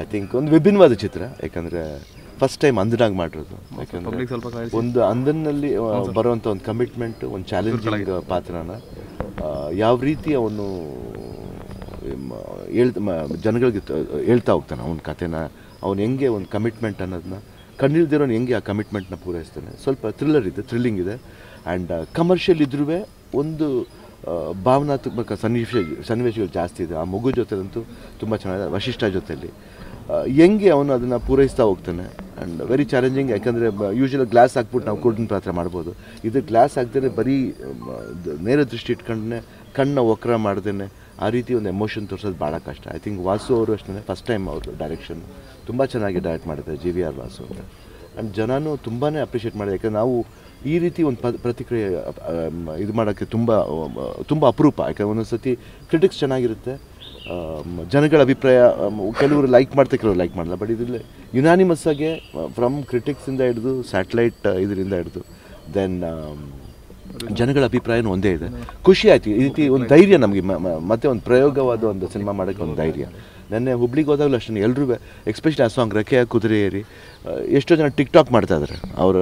I think ಒಂದು ವಿಭಿನ್ನವಾದ ಚಿತ್ರ ಯಾಕಂದರೆ ಫಸ್ಟ್ ಟೈಮ್ ಅಂದನಾಗಿ ಮಾಡಿರೋದು. ಯಾಕಂದರೆ ಸ್ವಲ್ಪ ಒಂದು ಅಂದನಲ್ಲಿ ಬರುವಂಥ ಒಂದು ಕಮಿಟ್ಮೆಂಟ್ ಒಂದು ಚಾಲೆಂಜಿಂಗ್ ಪಾತ್ರನ ಯಾವ ರೀತಿ ಅವನು ಹೇಳ್ ಜನಗಳಿಗೆ ಹೇಳ್ತಾ ಹೋಗ್ತಾನೆ ಅವನ ಕಥೆನ ಅವನು ಹೆಂಗೆ ಒಂದು ಕಮಿಟ್ಮೆಂಟ್ ಅನ್ನೋದನ್ನ ಕಣ್ಣಿಲ್ದಿರೋನು ಹೆಂಗೆ ಆ ಕಮಿಟ್ಮೆಂಟ್ನ ಪೂರೈಸ್ತಾನೆ. ಸ್ವಲ್ಪ ಥ್ರಿಲ್ಲರ್ ಇದೆ ಥ್ರಿಲ್ಲಿಂಗ್ ಇದೆ. ಆ್ಯಂಡ್ ಕಮರ್ಷಿಯಲ್ ಇದ್ರೂ ಒಂದು ಭಾವನಾತ್ಮಕ ಸನ್ನಿವೇಶ ಸನ್ನಿವೇಶಗಳು ಜಾಸ್ತಿ ಇದೆ. ಆ ಮಗು ಜೊತೆಲಂತೂ ತುಂಬ ಚೆನ್ನಾಗಿದೆ ವಶಿಷ್ಠ ಜೊತೆಲಿ. ಆ, ಹೆಂಗೆ ಅವನು ಅದನ್ನು ಪೂರೈಸ್ತಾ ಹೋಗ್ತಾನೆ? ಆ್ಯಂಡ್ ವೆರಿ ಚಾಲೆಂಜಿಂಗ್ ಯಾಕಂದರೆ ಯೂಶಲಿ ಗ್ಲಾಸ್ ಹಾಕ್ಬಿಟ್ಟು ನಾವು ಕೂಡ ಪಾತ್ರ ಮಾಡ್ಬೋದು. ಇದು ಗ್ಲಾಸ್ ಹಾಕ್ದೇ ಬರೀ ನೇರ ದೃಷ್ಟಿ ಇಟ್ಕೊಂಡೇ ಕಣ್ಣ ವಕ್ರ ಮಾಡ್ದೇನೆ ಆ ರೀತಿ ಒಂದು ಎಮೋಷನ್ ತೋರಿಸೋದು ಭಾಳ ಕಷ್ಟ. ಐ ಥಿಂಕ್ ವಾಸು ಅವರು ಅಷ್ಟೇ ಫಸ್ಟ್ ಟೈಮ್ ಅವರು ಡೈರೆಕ್ಷನ್ ತುಂಬ ಚೆನ್ನಾಗಿ ಡೈರೆಕ್ಟ್ ಮಾಡಿದ್ದಾರೆ ಜಿ ವಿ ಆರ್ ವಾಸು ಅವರು. ಆ್ಯಂಡ್ ಜನನೂ ತುಂಬಾ ಅಪ್ರಿಷಿಯೇಟ್ ಮಾಡಿದೆ ಯಾಕಂದ್ರೆ ನಾವು ಈ ರೀತಿ ಒಂದು ಪ್ರತಿಕ್ರಿಯೆ ಇದು ಮಾಡೋಕ್ಕೆ ತುಂಬ ತುಂಬ ಅಪರೂಪ. ಯಾಕಂದ್ರೆ ಒಂದೊಂದು ಸತಿ ಕ್ರಿಟಿಕ್ಸ್ ಚೆನ್ನಾಗಿರುತ್ತೆ ಜನಗಳ ಅಭಿಪ್ರಾಯ ಕೆಲವರು ಲೈಕ್ ಮಾಡ್ತಾ ಕೆಲವರು ಲೈಕ್ ಮಾಡಲ್ಲ. ಬಟ್ ಇದರಲ್ಲಿ ಯುನಾನಿಮಸ್ ಆಗಿ ಫ್ರಮ್ ಕ್ರಿಟಿಕ್ಸಿಂದ ಹಿಡಿದು ಸ್ಯಾಟಲೈಟ್ ಇದರಿಂದ ಹಿಡಿದು ದೆನ್ ಜನಗಳ ಅಭಿಪ್ರಾಯನೂ ಒಂದೇ ಇದೆ. ಖುಷಿ ಆಯ್ತು. ಈ ರೀತಿ ಒಂದು ಧೈರ್ಯ ನಮಗೆ ಮತ್ತೆ ಒಂದು ಪ್ರಯೋಗವಾದ ಒಂದು ಸಿನಿಮಾ ಮಾಡೋಕ್ಕೆ ಒಂದು ಧೈರ್ಯ. ನೆನ್ನೆ ಹುಬ್ಳಿಗೆ ಹೋದಾಗಲೂ ಅಷ್ಟೇ ಎಲ್ಲರೂ ಎಕ್ಸ್ಪೆಷಲಿ ಆ ಸಾಂಗ್ ರೆಕ್ಕೆಯ ಕುದುರೆ ಏರಿ ಎಷ್ಟೋ ಜನ ಟಿಕ್ ಟಾಕ್ ಮಾಡ್ತಾ ಇದ್ದಾರೆ ಅವರ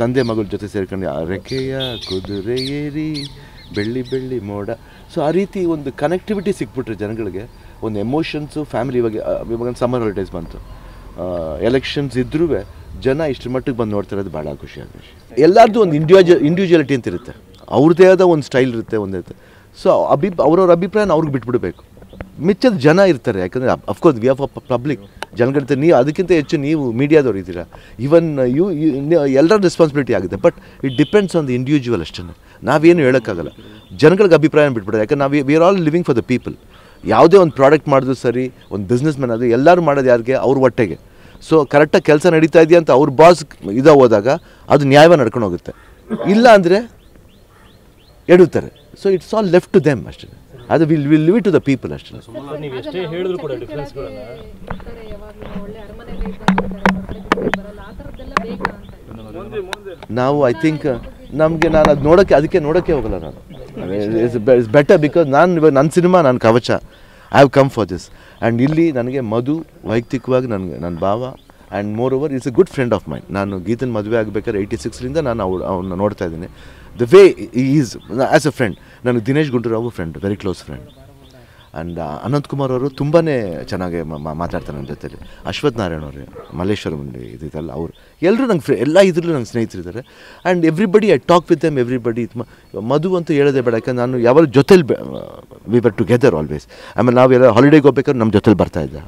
ತಂದೆ ಮಗಳ ಜೊತೆ ಸೇರ್ಕೊಂಡು ರೆಕ್ಕೆಯ ಕುದುರೆ ಏರಿ ಬೆಳ್ಳಿ ಬೆಳ್ಳಿ ಮೋಡ. ಸೊ ಆ ರೀತಿ ಒಂದು ಕನೆಕ್ಟಿವಿಟಿ ಸಿಕ್ಬಿಟ್ರೆ ಜನಗಳಿಗೆ, ಒಂದು ಎಮೋಷನ್ಸು ಫ್ಯಾಮಿಲಿ ಇವಾಗ ಇವಾಗ ಸಮ್ಮರ್ ಹಾಲಿಡೇಸ್ ಬಂತು. ಎಲೆಕ್ಷನ್ಸ್ ಇದ್ರೂ ಜನ ಇಷ್ಟರ ಮಟ್ಟಿಗೆ ಬಂದು ನೋಡ್ತಾ ಇರೋದು ಭಾಳ ಖುಷಿ ಆಗುತ್ತೆ. ಎಲ್ಲರದ್ದು ಒಂದು ಇಂಡಿವಿಜು ಇಂಡಿವಿಜುವಲಿಟಿ ಅಂತ ಇರುತ್ತೆ. ಅವ್ರದ್ದೇ ಆದ ಒಂದು ಸ್ಟೈಲ್ ಇರುತ್ತೆ ಒಂದಿರುತ್ತೆ ಸೊ ಅಭಿ, ಅವ್ರವ್ರ ಅಭಿಪ್ರಾಯನ ಅವ್ರಿಗೆ ಬಿಟ್ಬಿಡ್ಬೇಕು. ಮಿಚ್ಚದ ಜನ ಇರ್ತಾರೆ, ಯಾಕಂದರೆ of course we of public ಜನಗಳಿರ್ತಾರೆ ನೀವು ಅದಕ್ಕಿಂತ ಹೆಚ್ಚು ನೀವು ಮೀಡಿಯಾದವ್ರು ಇದ್ದೀರಾ? ಈವನ್ ಯು ಎಲ್ಲರ ರೆಸ್ಪಾನ್ಸಿಬಿಲಿಟಿ ಆಗುತ್ತೆ. But it depends on the individual ಅಷ್ಟೇ. ನಾವೇನು ಹೇಳೋಕ್ಕಾಗಲ್ಲ. ಜನಗಳಿಗೆ ಅಭಿಪ್ರಾಯ ಬಿಟ್ಬಿಡೋದು ಯಾಕಂದ್ರೆ ನಾವು we are all living for the people ಯಾವುದೇ ಒಂದು ಪ್ರಾಡಕ್ಟ್ ಮಾಡಿದ್ರು ಸರಿ, ಒಂದು ಬಿಸ್ನೆಸ್ ಮ್ಯಾನ್ ಆದರೆ ಎಲ್ಲರೂ ಮಾಡೋದು ಯಾರಿಗೆ? ಅವ್ರ ಹೊಟ್ಟೆಗೆ. ಸೊ ಕರೆಕ್ಟಾಗಿ ಕೆಲಸ ನಡೀತಾ ಇದೆಯಾ ಅಂತ ಅವ್ರ ಬಾಸ್ ಇದ ಹೋದಾಗ ಅದು ನ್ಯಾಯವಾಗಿ ನಡ್ಕೊಂಡು ಹೋಗುತ್ತೆ. ಇಲ್ಲ ಅಂದರೆ ಎಡುತ್ತಾರೆ so it's all left to them ಅಷ್ಟೇ. ಅದು will will leave to the people ಅಷ್ಟೇ. ನೀವು ಐ ಥಿಂಕ್ ನಮಗೆ ನಾನು ಅದು ನೋಡೋಕ್ಕೆ ಅದಕ್ಕೆ ನೋಡೋಕ್ಕೆ ಹೋಗಲ್ಲ ನಾನು. ಇಟ್ಸ್ ಬೆಟರ್ ಬಿಕಾಸ್ ನಾನು ಇವಾಗ ನನ್ನ ಸಿನಿಮಾ ನಾನು Kavacha. I have come for this and ಇಲ್ಲಿ ನನಗೆ ಮಧು ವೈಯಕ್ತಿಕವಾಗಿ ನನಗೆ ನನ್ನ ಭಾವ and more over is a good friend of mine ನಾನು ಗೀತನ್ ಮದುವೆ ಆಗಬೇಕಾದ್ರೆ ಏಯ್ಟಿ ಸಿಕ್ಸ್ರಿಂದ ನಾನು ಅವ್ರು ಅವನ್ನ ನೋಡ್ತಾ ಇದ್ದೀನಿ. The way is as a friend ನನಗೆ Dinesh Gundu Rao friend very close friend and Anant Kumar ಅವರು ತುಂಬಾ ಚೆನ್ನಾಗಿ ಮಾತಾಡ್ತಾರೆ ನನ್ನ ಜೊತೆಲಿ. ಅಶ್ವಥ್ ನಾರಾಯಣ ಅವರು, ಮಲ್ಲೇಶ್ವರಂ ಇದೆಲ್ಲ ಅವರು. ಎಲ್ಲರೂ ನಂಗೆ ಫ್ರೆ ಎಲ್ಲ ಇದ್ರಲ್ಲೂ ನಂಗೆ ಸ್ನೇಹಿತರಿದ್ದಾರೆ and everybody I talk with them everybody Madhu ಅಂತೂ ಹೇಳೋದೇ ಬೇಡ. ಯಾಕಂದ್ರೆ ನಾನು ಯಾವಾಗ ಜೊತೆಲಿ ವಿ ಬರ್ ಟುಗೆದರ್ ಆಲ್ವೇಸ್ ಆಮೇಲೆ ನಾವೆಲ್ಲ ಹಾಲಿಡೇಗೆ ಹೋಗ್ಬೇಕಾದ್ರೆ ನಮ್ಮ ಜೊತೆಲಿ ಬರ್ತಾ ಇದ್ದ.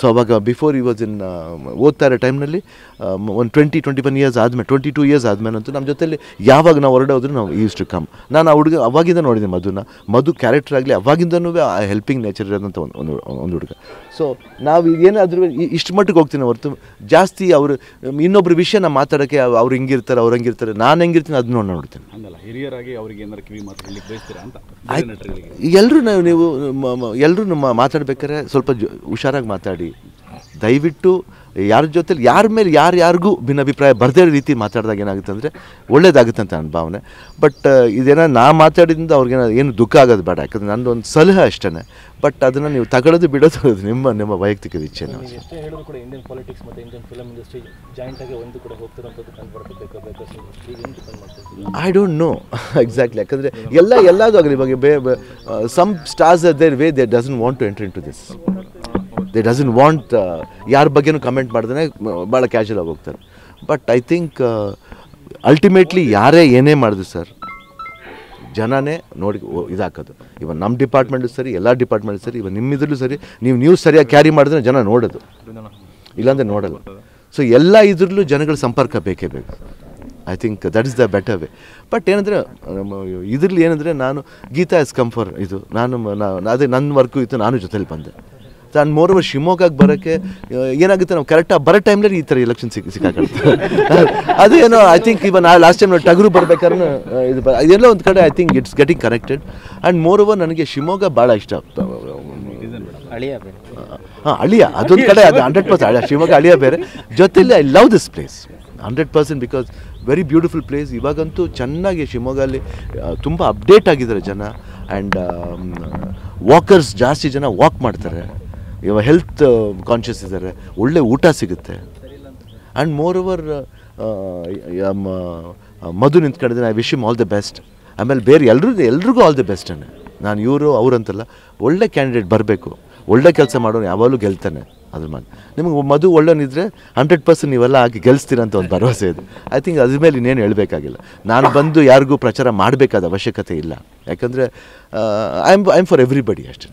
ಸೊ ಅವಾಗ ಬಿಫೋರ್ ಈ ವಾಸ್ ಇನ್ ಓದ್ತಾ ಇರೋ ಟೈಮ್ನಲ್ಲಿ ಒಂದು ಟ್ವೆಂಟಿ ಟ್ವೆಂಟಿ ಒನ್ ಇಯರ್ಸ್ ಆದಮೇಲೆ ಟ್ವೆಂಟಿ ಟೂ ಇಯರ್ಸ್ ಆದಮೇಲೆ ಅಂತೂ ನಮ್ಮ ಜೊತೆಲಿ ಯಾವಾಗ ನಾವು ಹೊರಡೋದ್ರು ನಾವು ಈಸ್ ಟು ಕಮ್ ನಾನು ಆ ಹುಡುಗ ಅವಾಗಿಂದ ನೋಡಿದೆ ಮಧುನ. ಮಧು ಕ್ಯಾರೆಕ್ಟರ್ ಆಗಲಿ ಅವಾಗಿಂದನೂ ಆ ಹೆಲ್ಪಿಂಗ್ ನೇಚರ್ ಇರೋದಂಥ ಒಂದು ಒಂದು ಒಂದು ಹುಡುಗ. ಸೊ ನಾವು ಏನಾದರೂ ಇಷ್ಟು ಮಟ್ಟಿಗೆ ಹೋಗ್ತೀನಿ ಹೊರತು ಜಾಸ್ತಿ ಅವರು ಇನ್ನೊಬ್ರ ವಿಷಯ ನಾವು ಮಾತಾಡೋಕ್ಕೆ ಅವ್ರು ಹಿಂಗಿರ್ತಾರೆ ಅವ್ರು ಹಂಗಿರ್ತಾರೆ ನಾನು ಹೆಂಗಿರ್ತೀನಿ ಅದನ್ನ ನೋಡಿ ನೋಡ್ತೀನಿ. ಹಿರಿಯರಾಗಿ ಅವರಿಗೆ ಏನಾರು ಕಿವಿ ಅಂತ ಎಲ್ಲರೂ ನಾವು ನೀವು ಎಲ್ಲರೂ ನಮ್ಮ ಮಾತಾಡ್ಬೇಕಾದ್ರೆ ಸ್ವಲ್ಪ ಜೊ ಹುಷಾರಾಗಿ ಮಾತಾಡಿ. ದಯವಿಟ್ಟು ಯಾರ ಜೊತೆಲಿ ಯಾರ ಮೇಲೆ ಯಾರು ಯಾರಿಗೂ ಭಿನ್ನಾಭಿಪ್ರಾಯ ಬರದೇ ಇರೋ ರೀತಿ ಮಾತಾಡಿದಾಗ ಏನಾಗುತ್ತೆ ಅಂದರೆ ಒಳ್ಳೇದಾಗುತ್ತೆ ಅಂತ ನನ್ನ ಭಾವನೆ. ಬಟ್ ಇದೇನೋ ನಾ ಮಾತಾಡಿದಿಂದ ಅವ್ರಿಗೇನೋ ಏನು ದುಃಖ ಆಗೋದು ಬೇಡ. ಯಾಕಂದರೆ ನಂದು ಒಂದು ಸಲಹೆ ಅಷ್ಟೇ ಬಟ್ ಅದನ್ನು ನೀವು ತಗೊಳ್ಳೋದು ಬಿಡೋದು ನಿಮ್ಮ ನಿಮ್ಮ ವೈಯಕ್ತಿಕ ಇಚ್ಛೆ ನೀವು ಎಷ್ಟೇ ಹೇಳಿದ್ರು ಕೂಡ ಇಂಡಿಯನ್ ಪಾಲಿಟಿಕ್ಸ್ ಮತ್ತು ಇಂಡಿಯನ್ ಫಿಲಮ್ ಇಂಡಸ್ಟ್ರಿ ಜಾಯಿಂಟ್ ಆಗಿ ಒಂದು ಕೂಡ ಹೋಗ್ತಿರೋಂಥದ್ದು ಕಂಡು ಬರುತ್ತೆ ಬೇಕಾ ಬೇಕಾ ಏನು ಡಿಪೆಂಡ್ ಮಾಡ್ತೀವಿ ಐ ಡೋಂಟ್ ನೋ ಎಕ್ಸಾಕ್ಟ್ಲಿ ಯಾಕಂದರೆ ಎಲ್ಲ ಎಲ್ಲದೂ ಆಗಲಿ ಇವಾಗ ಬೇ some stars their way they doesn't want to enter into this they doesn't want ಯಾರ ಬಗ್ಗೆನೂ ಕಮೆಂಟ್ ಮಾಡಿದ್ರೆ ಭಾಳ ಕ್ಯಾಶುವಲ್ ಆಗಿ ಹೋಗ್ತಾರೆ. ಬಟ್ ಐ ಥಿಂಕ್ ಅಲ್ಟಿಮೇಟ್ಲಿ ಯಾರೇ ಏನೇ ಮಾಡಿದ್ರು ಸರ್ ಜನನೇ ನೋಡಿ ಇದಾಕೋದು. ಇವನ್ ನಮ್ಮ ಡಿಪಾರ್ಟ್ಮೆಂಟು ಸರಿ, ಎಲ್ಲ ಡಿಪಾರ್ಟ್ಮೆಂಟ್ ಸರಿ ಇವನ್ ನಿಮ್ಮಿದ್ರಲ್ಲೂ ಸರಿ, ನೀವು ನ್ಯೂಸ್ ಸರಿಯಾಗಿ ಕ್ಯಾರಿ ಮಾಡಿದ್ರೆ ಜನ ನೋಡೋದು. ಇಲ್ಲಾಂದರೆ ನೋಡಲ್ಲ. ಸೊ ಎಲ್ಲ ಇದ್ರಲ್ಲೂ ಜನಗಳ ಸಂಪರ್ಕ ಬೇಕೇ ಬೇಕು. I think that is the better way but ಏನಂದರೆ ಇದ್ರಲ್ಲಿ ಏನಂದರೆ ನಾನು, ಗೀತಾ ಇಸ್ ಕಂಫರ್ ಇದು. ನಾನು ಅದೇ ನನ್ನ ವರ್ಕು ಇತ್ತು, ನಾನು ಜೊತೇಲಿ ಬಂದೆ. ನಾನು ಮೋರ್ ಓವರ್ ಶಿವಮೊಗ್ಗಕ್ಕೆ ಬರೋಕ್ಕೆ ಏನಾಗುತ್ತೆ ನಾವು ಕರೆಕ್ಟಾಗಿ ಬರೋ ಟೈಮ್ಲೇ ಈ ಥರ ಎಲೆಕ್ಷನ್ ಸಿಕ್ಕಿ ಸಿಕ್ಕಾಕೊಳ್ತೀವಿ ಅದು ಏನೋ ಐ ಥಿಂಕ್ ಇವಾಗ ನಾ ಲಾಸ್ಟ್ ಟೈಮ್ ನಾವು ಟಗರು ಬರ್ಬೇಕಾದ್ರೆ ಇದು ಇದೆಲ್ಲ ಒಂದು ಕಡೆ I think it's getting connected and moreover ನನಗೆ ಶಿವಮೊಗ್ಗ ಭಾಳ ಇಷ್ಟ ಹಾಂ ಅಳಿಯ, ಅದೊಂದು ಕಡೆ ಅದು ಹಂಡ್ರೆಡ್ ಪರ್ಸೆಂಟ್ ಅಳಿಯ, ಶಿವಮೊಗ್ಗ ಅಳಿಯ ಬೇರೆ. ಜೊತೆಲಿ I love this place hundred percent because very beautiful place ಇವಾಗಂತೂ ಚೆನ್ನಾಗಿ ಶಿವಮೊಗ್ಗಲ್ಲಿ ತುಂಬ ಅಪ್ಡೇಟ್ ಆಗಿದ್ದಾರೆ ಜನ. ಆ್ಯಂಡ್ ವಾಕರ್ಸ್ ಜಾಸ್ತಿ ಜನ ವಾಕ್ ಮಾಡ್ತಾರೆ. ಇವಾಗ ಹೆಲ್ತ್ ಕಾನ್ಷಿಯಸ್ ಇದ್ದಾರೆ ಒಳ್ಳೆ ಊಟ ಸಿಗುತ್ತೆ. And more over Madhu ನಿಂತ್ಕೊಂಡಿದ್ದೀನಿ I wish him all the best ಆಮೇಲೆ ಬೇರೆ ಎಲ್ರಿಗೂ ಎಲ್ರಿಗೂ ಆಲ್ ದ ಬೆಸ್ಟ್ ಅಣ್ಣ. ನಾನು ಇವರು, ಅವರಂತಲ್ಲ, ಒಳ್ಳೆ ಕ್ಯಾಂಡಿಡೇಟ್ ಬರಬೇಕು. ಒಳ್ಳೆ ಕೆಲಸ ಮಾಡೋನು ಯಾವಾಗಲೂ ಗೆಲ್ತಾನೆ ಅದ್ರ ಮಾಡಿ ನಿಮಗೆ ಮಧು ಒಳ್ಳೆನಿದ್ರೆ ಹಂಡ್ರೆಡ್ ಪರ್ಸೆಂಟ್ ನೀವೆಲ್ಲ ಹಾಕಿ ಗೆಲ್ಸ್ತೀರ ಅಂತ ಒಂದು ಭರವಸೆ ಇದೆ. ಐ ಥಿಂಕ್ ಅದ್ರ ಮೇಲೆ ಇನ್ನೇನು ಹೇಳಬೇಕಾಗಿಲ್ಲ. ನಾನು ಬಂದು ಯಾರಿಗೂ ಪ್ರಚಾರ ಮಾಡಬೇಕಾದ ಅವಶ್ಯಕತೆ ಇಲ್ಲ. ಯಾಕಂದರೆ I am I am for everybody ಅಷ್ಟೇ.